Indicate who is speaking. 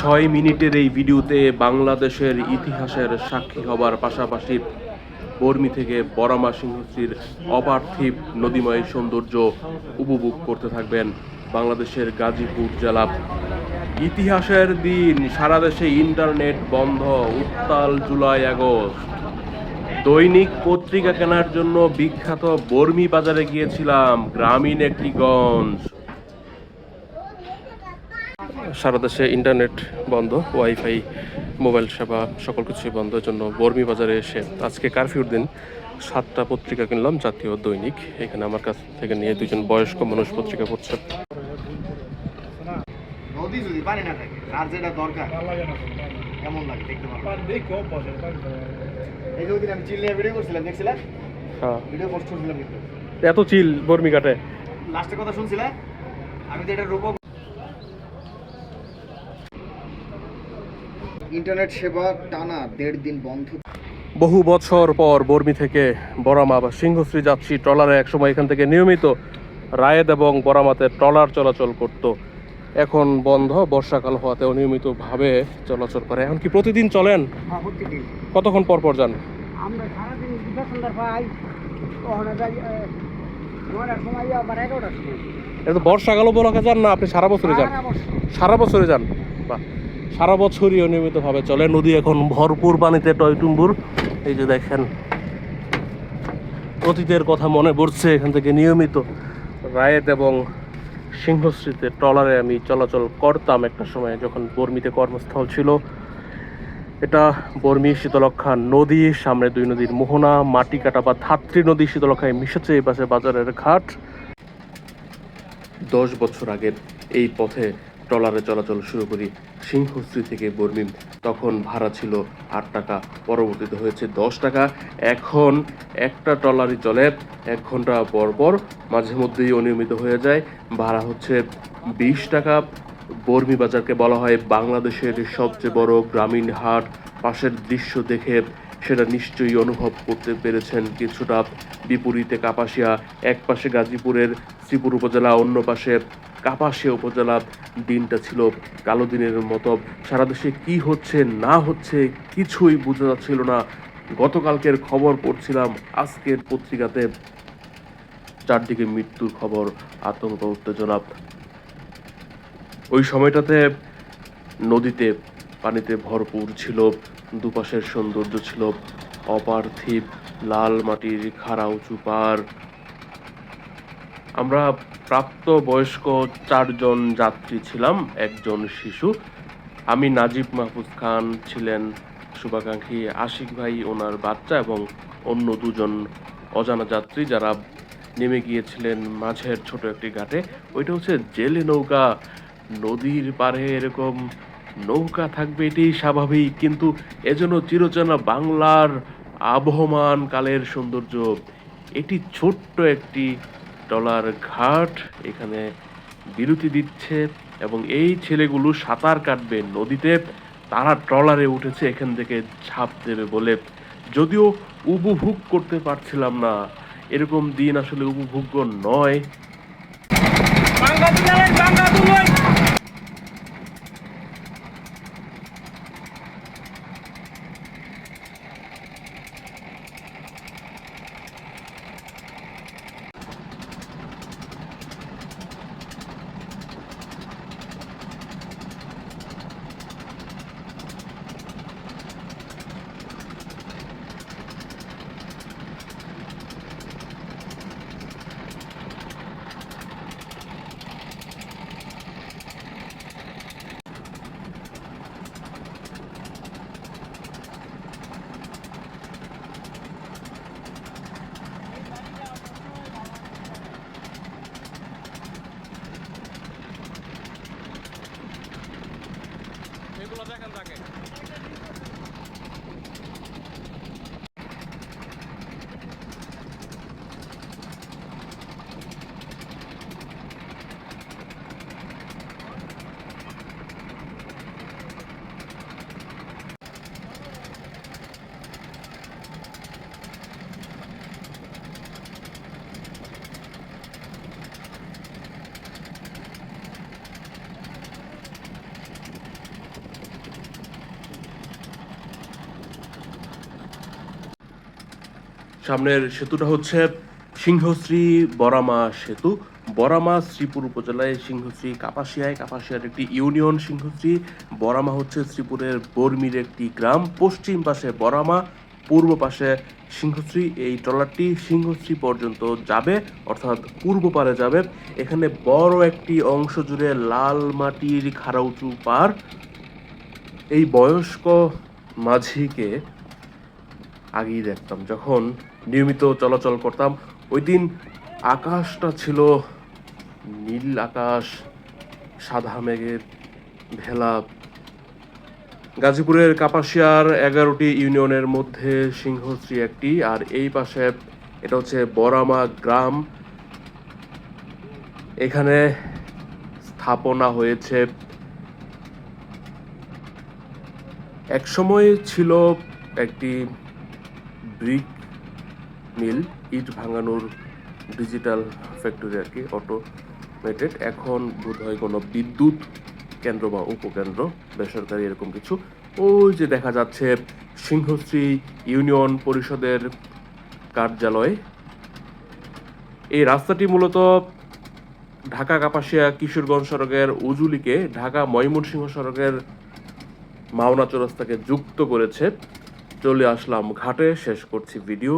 Speaker 1: ছয় মিনিটের এই ভিডিওতে বাংলাদেশের ইতিহাসের সাক্ষী হবার পাশাপাশি বর্মি থেকে বরামা সিংহশ্রীর অপার্থিব নদীময় সৌন্দর্য উপভোগ করতে থাকবেন বাংলাদেশের গাজীপুর জেলা। ইতিহাসের দিন, সারা দেশে ইন্টারনেট বন্ধ, উত্তাল জুলাই আগস্ট। দৈনিক পত্রিকা কেনার জন্য বিখ্যাত বর্মি বাজারে গিয়েছিলাম, গ্রামীণ একটি গঞ্জ। সারা দেশে ইন্টারনেট বন্ধ ওয়াইফাই মোবাইল সেবা সকল কিছুই বন্ধ এর জন্য বর্মি বাজারে এসে আজকে কারফিউর দিন সাতটা পত্রিকা কিনলাম জাতীয় দৈনিক। এখানে আমার কাছ থেকে নিয়ে দুজন বয়স্ক মানুষ পত্রিকা পড়ছে।
Speaker 2: নদী যদি পানি না থাকে আর যেটা দরকার কেমন লাগে দেখতে এই যে ওইদিন আমি চিল নিয়ে ভিডিও করছিলাম দেখছিলেন
Speaker 1: হ্যাঁ।
Speaker 2: ভিডিও পোস্ট করছিলাম
Speaker 1: এত চিল বর্মি কাটে
Speaker 2: লাস্টের কথা শুনছিলে? আমি তো এটা রূপ ইন্টারনেট সেবা টানা দেড় দিন বন্ধ।
Speaker 1: বহু বছর পর বর্মি থেকে বরামা বা সিংহশ্রী যাচ্ছি ট্রলারে একসময় এখান থেকে নিয়মিত রায়েদ এবং বরামাতে ট্রলার চলাচল করত। এখন বন্ধ বর্ষাকাল হওয়াতে অনিয়মিতভাবে চলাচল করে। এখন কি প্রতিদিন চলেন? কতক্ষণ পর পর যান?
Speaker 2: আমরা সারাদিন পাই
Speaker 1: এটা তো বর্ষাকাল উপলক্ষে যান না আপনি সারা বছরে যান?
Speaker 2: সারা বছর।
Speaker 1: সারা বছরে যান? বাহ। সারা বছরই অনিয়মিতভাবে চলে। নদী এখন ভরপুর পানিতে টয়টুম্বুর। এই যে দেখেন, অতীতের কথা মনে পড়ছে এখান থেকে নিয়মিত রায়েত এবং সিংহশ্রীতে ট্রলারে আমি চলাচল করতাম একটা সময় যখন বর্মিতে কর্মস্থল ছিল। এটা বর্মি শীতলক্ষা নদী, সামনে দুই নদীর মোহনা, মাটি কাটা বা ধাত্রী নদী শীতলক্ষায় মিশেছে এই পাশে বাজারের ঘাট। দশ বছর আগের এই পথে ট্রলারে চলাচল শুরু করি। সিংহশ্রী থেকে বর্মি। তখন ভাড়া ছিল আট টাকা, পরবর্তীতে হয়েছে দশ টাকা। এখন একটা ট্রলারই চলে, এক ঘণ্টা পর পর মাঝে মধ্যেই অনিয়মিত হয়ে যায়। ভাড়া হচ্ছে বিশ টাকা। বর্মি বাজারকে বলা হয় বাংলাদেশের সবচেয়ে বড় গ্রামীণ হাট। পাশের দৃশ্য দেখে সেটা নিশ্চয়ই অনুভব করতে পেরেছেন কিছুটা বিপরীতে কাপাসিয়া। এক পাশে গাজীপুরের শ্রীপুর উপজেলা, অন্য পাশে কাপাসিয়া উপজেলা দিনটা ছিল কালো দিনের মতো। সারা দেশে কি হচ্ছে, না হচ্ছে কিছুই বোঝা যাচ্ছিল না। গতকালকের খবর পড়ছিলাম, আজকের পত্রিকাতে চারদিকে মৃত্যুর খবর, আতঙ্ক, উত্তেজনা। ওই সময়টাতে নদীতে পানিতে ভরপুর ছিল, দুপাশের সৌন্দর্য ছিল অপার্থিব, লাল মাটির খাড়া উঁচু পার। আমরা প্রাপ্ত বয়স্ক চারজন যাত্রী ছিলাম, একজন শিশু। আমি নাজিব মাহফুজ খান ছিলেন শুভাকাঙ্ক্ষী আশিক ভাই ওনার বাচ্চা এবং অন্য দুজন অজানা যাত্রী যারা নেমে গিয়েছিলেন মাঝের ছোট একটি ঘাটে। ওইটা হচ্ছে জেলে নৌকা, নদীর পাড়ে এরকম নৌকা থাকবে এটাই স্বাভাবিক, কিন্তু এজন্য চিরচেনা বাংলার আবহমান কালের সৌন্দর্য। এটি ছোট্ট একটি টলার ঘাট, এখানে বিরতি দিচ্ছে এবং এই ছেলেগুলো সাঁতার কাটবে নদীতে। তারা ট্রলারে উঠেছে, এখান থেকে ঝাঁপ দেবে বলে। যদিও উপভোগ করতে পারছিলাম না। এরকম দিন আসলে উপভোগ্য নয়। সামনের সেতুটা হচ্ছে সিংহশ্রী বরামা সেতু। বরামা শ্রীপুর উপজেলায় সিংহশ্রী, কাপাসিয়ায়। কাপাসিয়ার একটি ইউনিয়ন সিংহশ্রী। বরামা হচ্ছে শ্রীপুরের বর্মির একটি গ্রাম। পশ্চিম পাশে বরামা, পূর্ব পাশে সিংহশ্রী। এই ট্রলারটি সিংহশ্রী পর্যন্ত যাবে, অর্থাৎ পূর্ব পারে যাবে। এখানে বড় একটি অংশ জুড়ে লাল মাটির খাড়া উঁচু পার। এই বয়স্ক মাঝিকে আগেই দেখতাম। যখন নিয়মিত চলাচল করতাম, ওই দিন আকাশটা ছিল নীল আকাশ, সাদা মেঘের ভেলা। গাজীপুরের কাপাসিয়ার এগারোটি ইউনিয়নের মধ্যে সিংহশ্রী একটি, আর এই পাশে এটা হচ্ছে বরামা গ্রাম। এখানে স্থাপনা হয়েছে। এক সময় ছিল একটি ব্রিক মিল, ইট ভাঙানোর ডিজিটাল ফ্যাক্টরি আর কি অটোমেটেড এখন বোধহয় কোনো বিদ্যুৎ কেন্দ্র বা উপকেন্দ্র, বেসরকারি এরকম কিছু। ওই যে দেখা যাচ্ছে সিংহশ্রী ইউনিয়ন পরিষদের কার্যালয়। এই রাস্তাটি মূলত ঢাকা কাপাসিয়া কিশোরগঞ্জ সড়কের উজুলিকে ঢাকা ময়মনসিংহ সড়কের মাওনা চৌরাস্তাকে যুক্ত করেছে। চলে আসলাম ঘাটে শেষ করছি ভিডিও